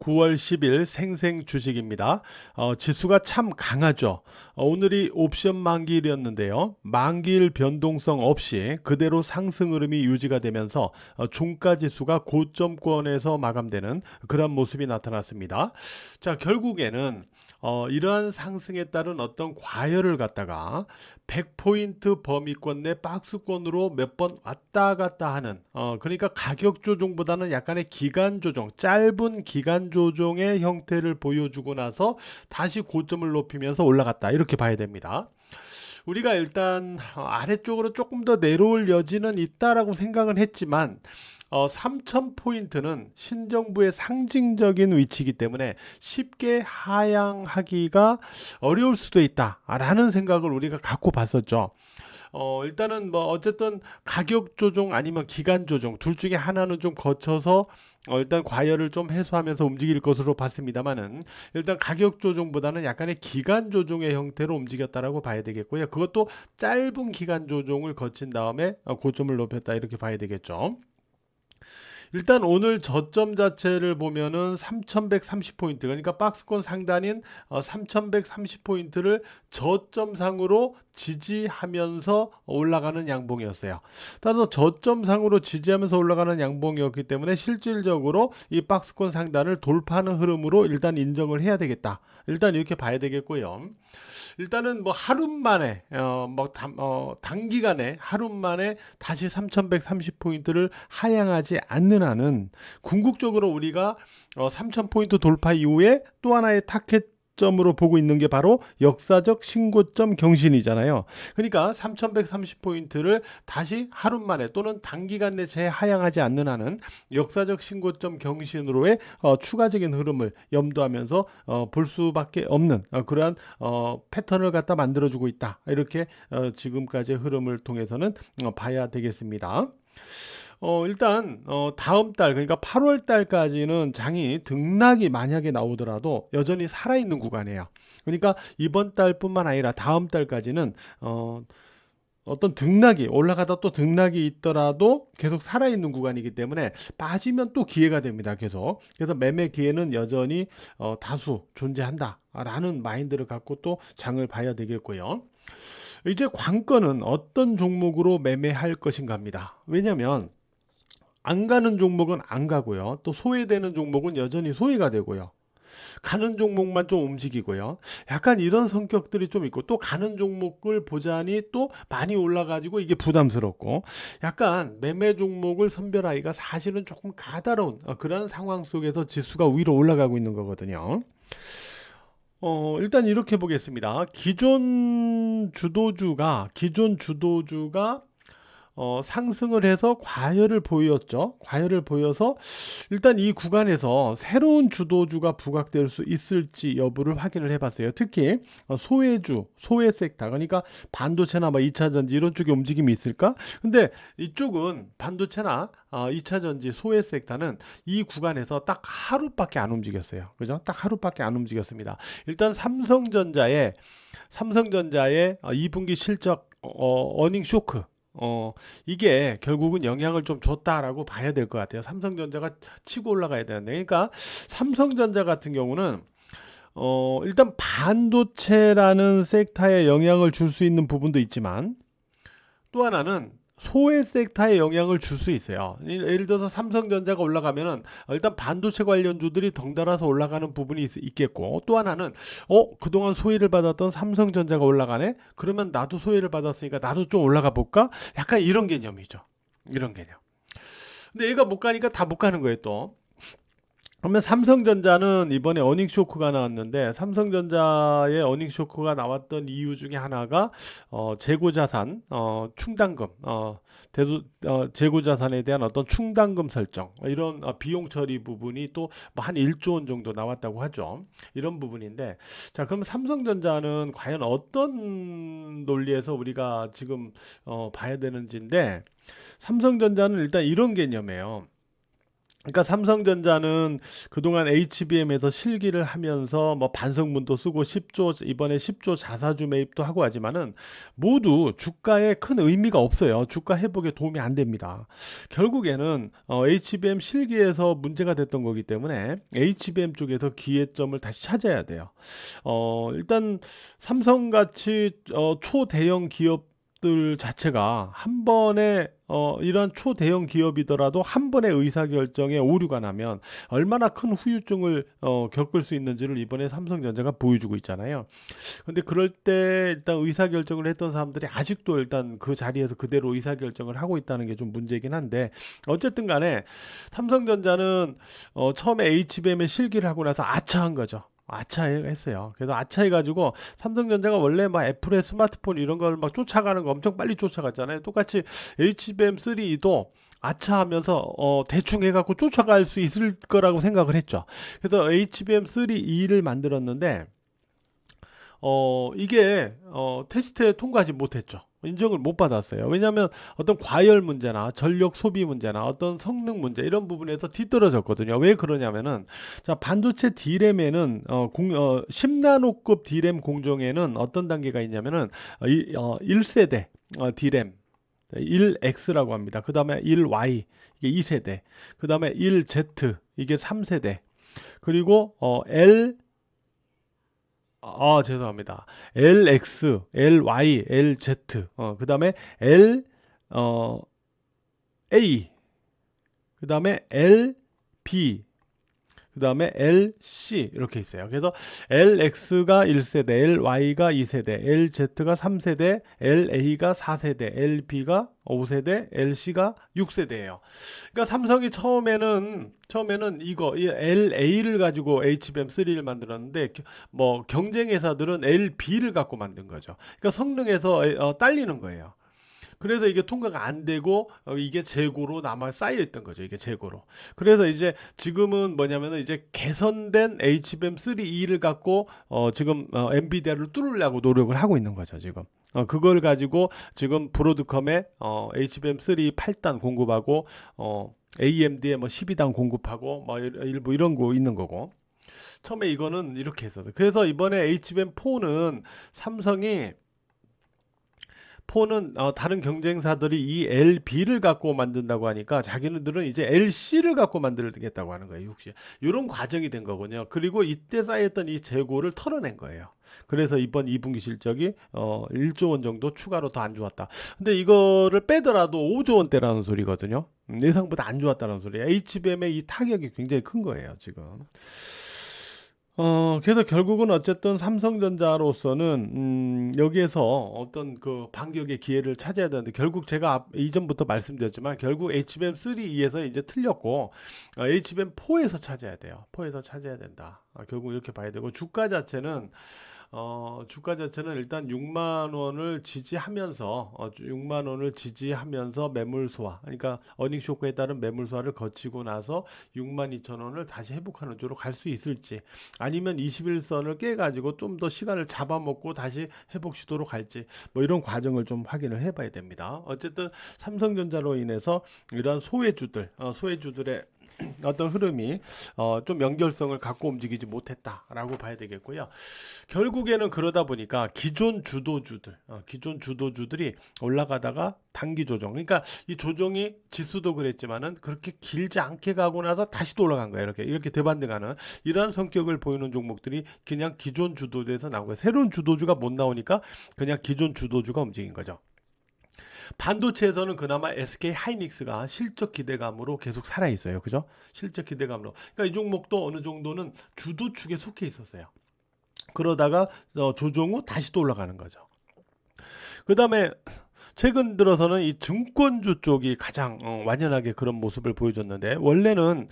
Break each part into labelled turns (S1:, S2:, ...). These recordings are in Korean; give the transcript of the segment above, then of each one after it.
S1: 9월 10일 생생 주식입니다. 어, 지수가 참 강하죠. 어, 오늘이 옵션 만기일이었는데요. 만기일 변동성 없이 그대로 상승 흐름이 유지가 되면서 어, 중가 지수가 고점권에서 마감되는 그런 모습이 나타났습니다. 자, 결국에는 어, 이러한 상승에 따른 어떤 과열을 갖다가 100포인트 범위권 내 박스권으로 몇 번 왔다 갔다 하는 어, 그러니까 가격 조정보다는 약간의 기간 조정, 짧은 기간 조정의 형태를 보여주고 나서 다시 고점을 높이면서 올라갔다 이렇게 봐야 됩니다. 우리가 일단 어, 아래쪽으로 조금 더 내려올 여지는 있다라고 생각은 했지만 어, 3,000포인트는 신정부의 상징적인 위치이기 때문에 쉽게 하향하기가 어려울 수도 있다라는 생각을 우리가 갖고 봤었죠. 어, 일단은 뭐 어쨌든 가격 조정 아니면 기간 조정 둘 중에 하나는 좀 거쳐서 어, 일단 과열을 좀 해소하면서 움직일 것으로 봤습니다만은 일단 가격 조정보다는 약간의 기간 조정의 형태로 움직였다라고 봐야 되겠고요. 그것도 짧은 기간 조정을 거친 다음에 어, 고점을 높였다 이렇게 봐야 되겠죠. 일단 오늘 저점 자체를 보면은 3130포인트 그러니까 박스권 상단인 어, 3130포인트를 저점상으로 지지하면서 올라가는 양봉이었어요. 따라서 저점상으로 지지하면서 올라가는 양봉이었기 때문에 실질적으로 이 박스권 상단을 돌파하는 흐름으로 일단 인정을 해야 되겠다. 일단 이렇게 봐야 되겠고요. 일단은 뭐 하루 만에 어뭐 어, 단기간에 하루 만에 다시 3130포인트를 하향하지 않는 한은 궁극적으로 우리가 어, 3000포인트 돌파 이후에 또 하나의 타켓 점으로 보고 있는 게 바로 역사적 신고점 경신이잖아요. 그러니까 3130포인트를 다시 하루 만에 또는 단기간 내 재하향하지 않는 한은 역사적 신고점 경신으로의 어, 추가적인 흐름을 염두하면서 어, 볼 수밖에 없는 어, 그러한 어, 패턴을 갖다 만들어주고 있다. 이렇게 어, 지금까지의 흐름을 통해서는 어, 봐야 되겠습니다. 어, 일단, 어, 다음 달, 그러니까 8월 달까지는 장이 등락이 만약에 나오더라도 여전히 살아 있는 구간이에요. 그러니까 이번 달뿐만 아니라 다음 달까지는, 어, 어떤 등락이 올라가다 또 등락이 있더라도 계속 살아있는 구간이기 때문에 빠지면 또 기회가 됩니다. 계속. 그래서 매매 기회는 여전히 어, 다수 존재한다라는 마인드를 갖고 또 장을 봐야 되겠고요. 이제 관건은 어떤 종목으로 매매할 것인가입니다. 왜냐하면 안 가는 종목은 안 가고요. 또 소외되는 종목은 여전히 소외가 되고요. 가는 종목만 좀 움직이고요. 약간 이런 성격들이 좀 있고 또 가는 종목을 보자니 또 많이 올라가지고 이게 부담스럽고 약간 매매 종목을 선별하기가 사실은 조금 까다로운 어, 그런 상황 속에서 지수가 위로 올라가고 있는 거거든요. 어, 일단 이렇게 보겠습니다. 기존 주도주가 기존 주도주가 어, 상승을 해서 과열을 보였죠. 과열을 보여서 일단 이 구간에서 새로운 주도주가 부각될 수 있을지 여부를 확인을 해봤어요. 특히 어, 소외주, 소외 섹터, 그러니까 반도체나 뭐 2차 전지 이런 쪽에 움직임이 있을까? 근데 이쪽은 반도체나 어, 2차 전지 소외 섹터는 이 구간에서 딱 하루밖에 안 움직였어요. 그죠? 딱 하루밖에 안 움직였습니다. 일단 삼성전자의 삼성전자의 2분기 실적 어, 어닝 쇼크 어, 이게 결국은 영향을 좀 줬다라고 봐야 될 것 같아요. 삼성전자가 치고 올라가야 되는데. 그러니까 삼성전자 같은 경우는 어, 일단 반도체라는 섹터에 영향을 줄 수 있는 부분도 있지만 또 하나는 소외 섹터에 영향을 줄 수 있어요. 예를 들어서 삼성전자가 올라가면은 일단 반도체 관련주들이 덩달아서 올라가는 부분이 있, 겠고또 하나는 어 그동안 소외를 받았던 삼성전자가 올라가네. 그러면 나도 소외를 받았으니까 나도 좀 올라가 볼까? 약간 이런 개념이죠. 이런 개념. 근데 얘가 못 가니까 다 못 가는 거예요 또. 그러면 삼성전자는 이번에 어닝 쇼크가 나왔는데 삼성전자의 어닝 쇼크가 나왔던 이유 중에 하나가 어, 재고 자산 어, 충당금 어, 대수, 어, 재고 자산에 대한 어떤 충당금 설정 이런 어, 비용 처리 부분이 또 한 1조 원 정도 나왔다고 하죠. 이런 부분인데 자 그럼 삼성전자는 과연 어떤 논리에서 우리가 지금 어, 봐야 되는지인데 삼성전자는 일단 이런 개념이에요. 그러니까 삼성전자는 그동안 HBM에서 실기를 하면서 뭐 반성문도 쓰고 10조 이번에 10조 자사주 매입도 하고 하지만은 모두 주가에 큰 의미가 없어요. 주가 회복에 도움이 안 됩니다. 결국에는 어, HBM 실기에서 문제가 됐던 거기 때문에 HBM 쪽에서 기회점을 다시 찾아야 돼요. 어, 일단 삼성같이 어, 초대형 기업 들 자체가 한 번에 어, 이러한 초대형 기업이더라도 한 번의 의사결정에 오류가 나면 얼마나 큰 후유증을 어, 겪을 수 있는지를 이번에 삼성전자가 보여주고 있잖아요. 근데 그럴 때 일단 의사결정을 했던 사람들이 아직도 일단 그 자리에서 그대로 의사결정을 하고 있다는 게 좀 문제긴 한데 어쨌든 간에 삼성전자는 어, 처음에 HBM에 실기를 하고 나서 아차한 거죠. 아차했어요. 그래서 아차해가지고 삼성전자가 원래 막 애플의 스마트폰 이런 걸 막 쫓아가는 거 엄청 빨리 쫓아갔잖아요. 똑같이 HBM3도 아차하면서 어, 대충 해갖고 쫓아갈 수 있을 거라고 생각을 했죠. 그래서 HBM3E를 만들었는데 어, 이게 어, 테스트에 통과하지 못했죠. 인정을 못 받았어요. 왜냐하면 어떤 과열 문제나 전력 소비 문제나 어떤 성능 문제 이런 부분에서 뒤떨어졌거든요. 왜 그러냐면은 자 반도체 D램에는 어, 공, 어 10나노급 D램 공정에는 어떤 단계가 있냐면은 어, 이, 어, 1세대 어, D램 1X라고 합니다. 그 다음에 1Y 이게 2세대. 그 다음에 1Z 이게 3세대. 그리고 어, L 아, 죄송합니다. LX, LY, LZ. 어, 그다음에 L 어 A. 그다음에 LB. 그 다음에 LC 이렇게 있어요. 그래서 LX가 1세대, LY가 2세대, LZ가 3세대, LA가 4세대, LB가 5세대, LC가 6세대예요. 그러니까 삼성이 처음에는 처음에는 이거 이 LA를 가지고 HBM3를 만들었는데 뭐 경쟁 회사들은 LB를 갖고 만든 거죠. 그러니까 성능에서 어, 딸리는 거예요. 그래서 이게 통과가 안 되고 어, 이게 재고로 남아 쌓여 있던 거죠. 이게 재고로. 그래서 이제 지금은 뭐냐면은 이제 개선된 HBM3E를 갖고 어 지금 어 엔비디아를 뚫으려고 노력을 하고 있는 거죠, 지금. 어, 그걸 가지고 지금 브로드컴에 어, HBM3 8단 공급하고 어, AMD에 뭐 12단 공급하고 뭐 일부 이런 거 있는 거고. 처음에 이거는 이렇게 했었어요. 그래서 이번에 HBM4는 삼성이 폰은 어, 다른 경쟁사들이 이 LB를 갖고 만든다고 하니까 자기네들은 이제 LC를 갖고 만들겠다고 하는 거예요. 혹시 이런 과정이 된 거군요. 그리고 이때 쌓였던 이 재고를 털어낸 거예요. 그래서 이번 2분기 실적이 어 1조 원 정도 추가로 더 안 좋았다. 근데 이거를 빼더라도 5조 원대라는 소리거든요. 음, 예상보다 안 좋았다는 소리예요. HBM의 이 타격이 굉장히 큰 거예요, 지금. 어, 그래서 결국은 어쨌든 삼성전자로서는 음, 여기에서 어떤 그 반격의 기회를 찾아야 되는데 결국 제가 앞, 이전부터 말씀드렸지만 결국 HBM3E에서 이제 틀렸고 어, HBM4에서 찾아야 돼요. 4에서 찾아야 된다. 어, 결국 이렇게 봐야 되고 주가 자체는 어, 주가 자체는 일단 6만 원을 지지하면서 어, 6만 원을 지지하면서 매물 소화, 그러니까 어닝 쇼크에 따른 매물 소화를 거치고 나서 6만 2천 원을 다시 회복하는 쪽으로 갈 수 있을지, 아니면 21선을 깨 가지고 좀 더 시간을 잡아먹고 다시 회복 시도로 갈지, 뭐 이런 과정을 좀 확인을 해봐야 됩니다. 어쨌든 삼성전자로 인해서 이러한 소외주들, 어, 소외주들의 어떤 흐름이 어, 좀 연결성을 갖고 움직이지 못했다라고 봐야 되겠고요. 결국에는 그러다 보니까 기존 주도주들, 어, 기존 주도주들이 올라가다가 단기 조정. 그러니까 이 조정이 지수도 그랬지만은 그렇게 길지 않게 가고 나서 다시 또 올라간 거예요. 이렇게 이렇게 대반등하는 이러한 성격을 보이는 종목들이 그냥 기존 주도주에서 나오고 새로운 주도주가 못 나오니까 그냥 기존 주도주가 움직인 거죠. 반도체에서는 그나마 SK 하이닉스가 실적 기대감으로 계속 살아 있어요. 그죠? 실적 기대감으로. 그러니까 이 종목도 어느 정도는 주도 축에 속해 있었어요. 그러다가 어, 조정 후 다시 또 올라가는 거죠. 그 다음에 최근 들어서는 이 증권주 쪽이 가장 어, 완연하게 그런 모습을 보여줬는데 원래는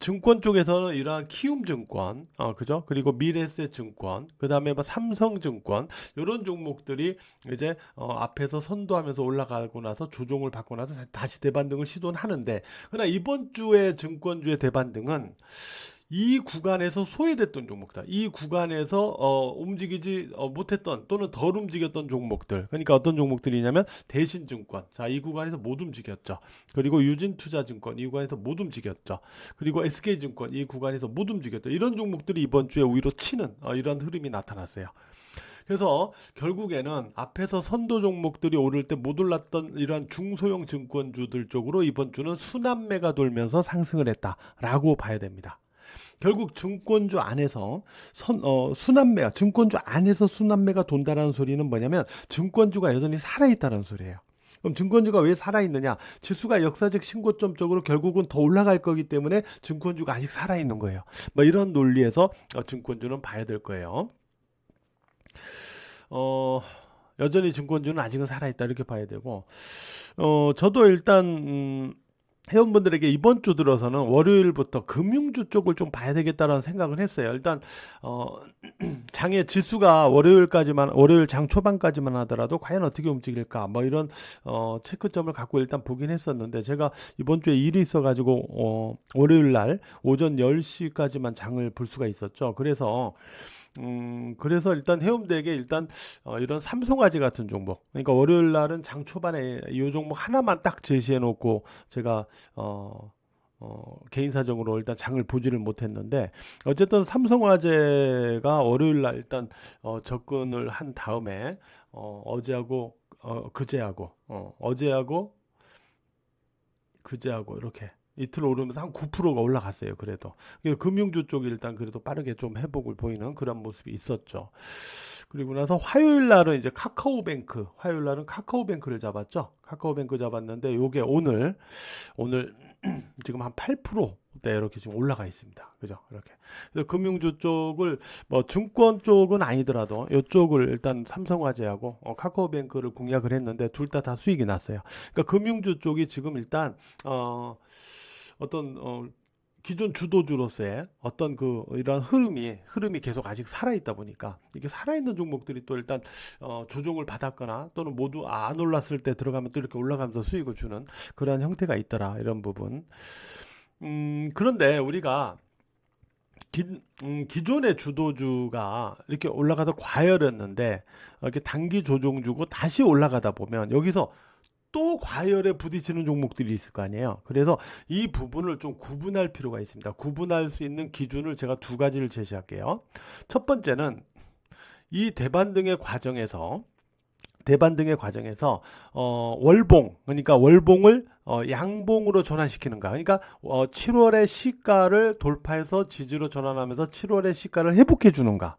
S1: 증권 쪽에서는 이러한 키움증권, 어, 그죠? 그리고 미래세증권, 그 다음에 뭐 삼성증권 이런 종목들이 이제 어, 앞에서 선도하면서 올라가고 나서 조종을 받고 나서 다시 대반등을 시도는 하는데 그러나 이번 주에 증권주의 대반등은 이 구간에서 소외됐던 종목들, 이 구간에서 어, 움직이지 어, 못했던 또는 덜 움직였던 종목들. 그러니까 어떤 종목들이냐면 대신증권. 자, 이 구간에서 못 움직였죠. 그리고 유진투자증권 이 구간에서 못 움직였죠. 그리고 SK증권 이 구간에서 못 움직였죠. 이런 종목들이 이번 주에 위로 치는 어, 이런 흐름이 나타났어요. 그래서 결국에는 앞에서 선도 종목들이 오를 때 못 올랐던 이러한 중소형 증권주들 쪽으로 이번 주는 순환매가 돌면서 상승을 했다라고 봐야 됩니다. 결국 증권주 안에서 선, 어, 순환매가 증권주 안에서 순환매가 돈다라는 소리는 뭐냐면 증권주가 여전히 살아있다는 소리예요. 그럼 증권주가 왜 살아있느냐? 지수가 역사적 신고점 쪽으로 결국은 더 올라갈 거기 때문에 증권주가 아직 살아있는 거예요. 뭐 이런 논리에서 어, 증권주는 봐야 될 거예요. 어, 여전히 증권주는 아직은 살아있다 이렇게 봐야 되고, 어, 저도 일단 음, 회원분들에게 이번 주 들어서는 월요일부터 금융주 쪽을 좀 봐야 되겠다라는 생각을 했어요. 일단 어, 장의 지수가 월요일까지만 월요일 장 초반까지만 하더라도 과연 어떻게 움직일까 뭐 이런 어, 체크점을 갖고 일단 보긴 했었는데 제가 이번 주에 일이 있어가지고 어, 월요일 날 오전 10시까지만 장을 볼 수가 있었죠. 그래서 음, 그래서 일단 해운대에게 일단 어, 이런 삼성화재 같은 종목, 그러니까 월요일 날은 장 초반에 이 종목 하나만 딱 제시해 놓고 제가 어, 어, 개인 사정으로 일단 장을 보지를 못했는데 어쨌든 삼성화재가 월요일 날 일단 어, 접근을 한 다음에 어, 어제하고 어, 그제하고 어, 어제하고 그제하고 이렇게 이틀 오르면서 한 9%가 올라갔어요. 그래도 금융주 쪽이 일단 그래도 빠르게 좀 회복을 보이는 그런 모습이 있었죠. 그리고 나서 화요일 날은 이제 카카오뱅크 화요일 날은 카카오뱅크를 잡았죠. 카카오뱅크 잡았는데 요게 오늘 오늘 지금 한 8%대 이렇게 지금 올라가 있습니다. 그죠? 이렇게. 그래서 금융주 쪽을 뭐 증권 쪽은 아니더라도 이쪽을 일단 삼성화재하고 어, 카카오뱅크를 공략을 했는데 둘 다다 수익이 났어요. 그러니까 금융주 쪽이 지금 일단 어 어떤 어 기존 주도주로서의 어떤 그 이런 흐름이 흐름이 계속 아직 살아 있다 보니까 이게 살아 있는 종목들이 또 일단 어 조정을 받았거나 또는 모두 안 올랐을 때 들어가면 또 이렇게 올라가면서 수익을 주는 그러한 형태가 있더라 이런 부분. 음 그런데 우리가 기, 음, 기존의 주도주가 이렇게 올라가서 과열했는데 어, 이렇게 단기 조정주고 다시 올라가다 보면 여기서 또 과열에 부딪히는 종목들이 있을 거 아니에요. 그래서 이 부분을 좀 구분할 필요가 있습니다. 구분할 수 있는 기준을 제가 두 가지를 제시할게요. 첫 번째는 이 대반등의 과정에서 대반등의 과정에서 어, 월봉 그러니까 월봉을 어, 양봉으로 전환시키는가 그러니까 어, 7월의 시가를 돌파해서 지지로 전환하면서 7월의 시가를 회복해 주는가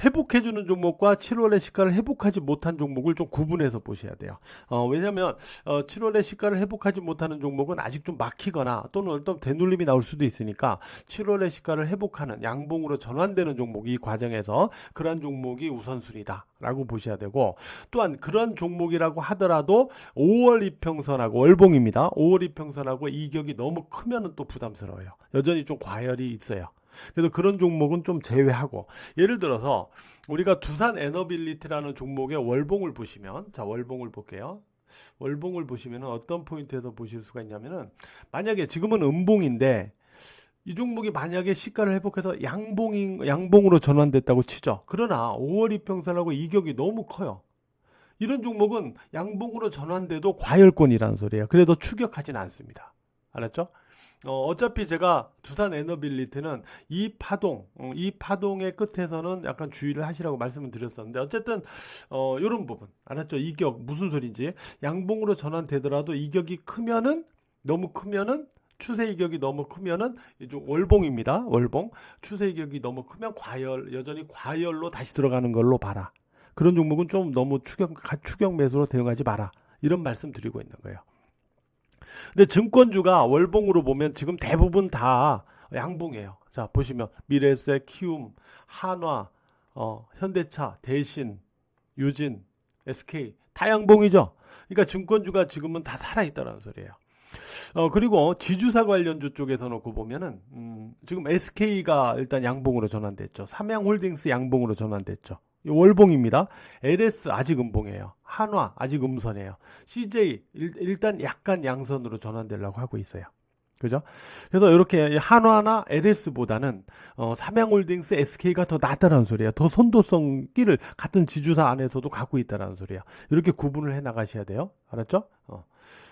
S1: 회복해주는 종목과 7월의 시가를 회복하지 못한 종목을 좀 구분해서 보셔야 돼요. 어, 왜냐하면 어, 7월의 시가를 회복하지 못하는 종목은 아직 좀 막히거나 또는 어떤 되눌림이 나올 수도 있으니까 7월의 시가를 회복하는 양봉으로 전환되는 종목 이 과정에서 그러한 종목이 우선순위다라고 보셔야 되고 또한 그런 종목이라고 하더라도 5월 이평선하고 월봉입니다. 5월 이평선하고 이격이 너무 크면은 또 부담스러워요. 여전히 좀 과열이 있어요. 그래서 그런 종목은 좀 제외하고 예를 들어서 우리가 두산 에너빌리티라는 종목의 월봉을 보시면 자 월봉을 볼게요. 월봉을 보시면 어떤 포인트에서 보실 수가 있냐면은 만약에 지금은 음봉인데 이 종목이 만약에 시가를 회복해서 양봉인 양봉으로 전환됐다고 치죠. 그러나 5월 이평선하고 이격이 너무 커요. 이런 종목은 양봉으로 전환돼도 과열권이라는 소리예요. 그래도 추격하진 않습니다. 알았죠? 어, 어차피 제가 두산 에너빌리티는 이 파동, 어, 이 파동의 끝에서는 약간 주의를 하시라고 말씀을 드렸었는데 어쨌든 어, 이런 부분 알았죠? 이격 무슨 소리인지 양봉으로 전환되더라도 이격이 크면은 너무 크면은 추세 이격이 너무 크면은 이좀 월봉입니다. 월봉 추세 이격이 너무 크면 과열 여전히 과열로 다시 들어가는 걸로 봐라. 그런 종목은 좀 너무 추격 추격 매수로 대응하지 마라. 이런 말씀 드리고 있는 거예요. 근데 증권주가 월봉으로 보면 지금 대부분 다 양봉이에요. 자, 보시면 미래에셋, 키움, 한화, 어, 현대차, 대신, 유진, SK 다 양봉이죠. 그러니까 증권주가 지금은 다 살아있다는 소리예요. 어, 그리고 지주사 관련주 쪽에서 놓고 보면은, 음, 지금 SK가 일단 양봉으로 전환됐죠. 삼양홀딩스 양봉으로 전환됐죠. 월봉입니다. LS 아직 음봉이에요. 한화 아직 음선이에요. CJ 일, 단 약간 양선으로 전환되려고 하고 있어요. 그죠? 그래서 이렇게 한화나 LS보다는 어, 삼양홀딩스, SK가 더 낫다라는 소리야. 더 선도성 끼를 같은 지주사 안에서도 갖고 있다라는 소리야. 이렇게 구분을 해 나가셔야 돼요. 알았죠? 어.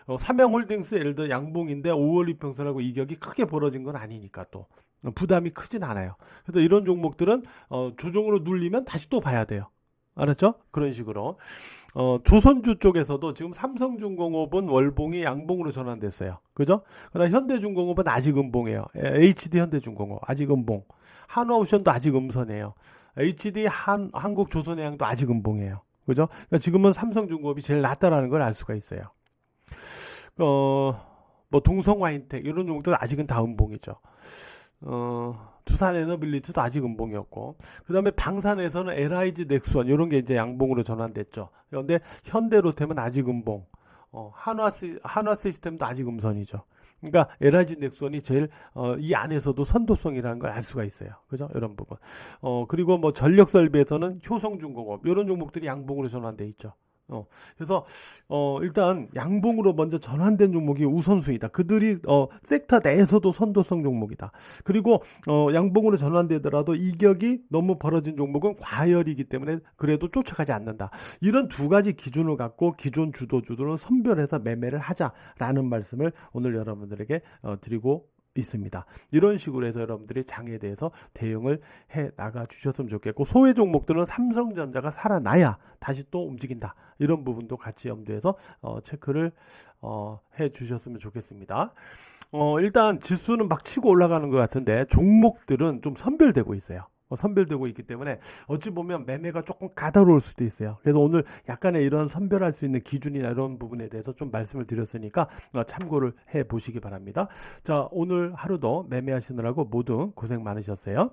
S1: 어, 삼양홀딩스 예를 들어 양봉인데 5월 이평선하고 이격이 크게 벌어진 건 아니니까 또 어, 부담이 크진 않아요. 그래서 이런 종목들은 어, 조정으로 눌리면 다시 또 봐야 돼요. 알았죠? 그런 식으로. 어, 조선주 쪽에서도 지금 삼성중공업은 월봉이 양봉으로 전환됐어요. 그죠? 그다음 현대중공업은 아직 음봉이에요. 에, HD 현대중공업 아직 음봉. 한화오션도 아직 음선이에요. HD 한 한국조선해양도 아직 음봉이에요. 그죠? 그러니까 지금은 삼성중공업이 제일 낫다라는 걸 알 수가 있어요. 어, 뭐 동성와인텍 이런 종목들 아직은 다 음봉이죠. 어, 두산 에너빌리티도 아직 음봉이었고, 그 다음에 방산에서는 LIG 넥스원, 이런 게 이제 양봉으로 전환됐죠. 그런데 현대로템은 아직 음봉, 어, 한화, 시, 한화 시스템도 아직 음선이죠. 그러니까 LIG 넥스원이 제일 어, 이 안에서도 선도성이라는 걸 알 수가 있어요. 그죠? 이런 부분. 어, 그리고 뭐 전력 설비에서는 효성중공업 이런 종목들이 양봉으로 전환돼 있죠. 어, 그래서 어, 일단 양봉으로 먼저 전환된 종목이 우선순위다. 그들이 어, 섹터 내에서도 선도성 종목이다. 그리고 어, 양봉으로 전환되더라도 이격이 너무 벌어진 종목은 과열이기 때문에 그래도 쫓아가지 않는다. 이런 두 가지 기준을 갖고 기존 주도주들은 선별해서 매매를 하자라는 말씀을 오늘 여러분들에게 어, 드리고 있습니다. 이런 식으로 해서 여러분들이 장에 대해서 대응을 해 나가 주셨으면 좋겠고 소외 종목들은 삼성전자가 살아나야 다시 또 움직인다. 이런 부분도 같이 염두에서 어, 체크를 어, 해 주셨으면 좋겠습니다. 어, 일단 지수는 막 치고 올라가는 것 같은데 종목들은 좀 선별되고 있어요. 어, 선별되고 있기 때문에 어찌 보면 매매가 조금 까다로울 수도 있어요. 그래서 오늘 약간의 이런 선별할 수 있는 기준이나 이런 부분에 대해서 좀 말씀을 드렸으니까 어, 참고를 해 보시기 바랍니다. 자, 오늘 하루도 매매하시느라고 모두 고생 많으셨어요.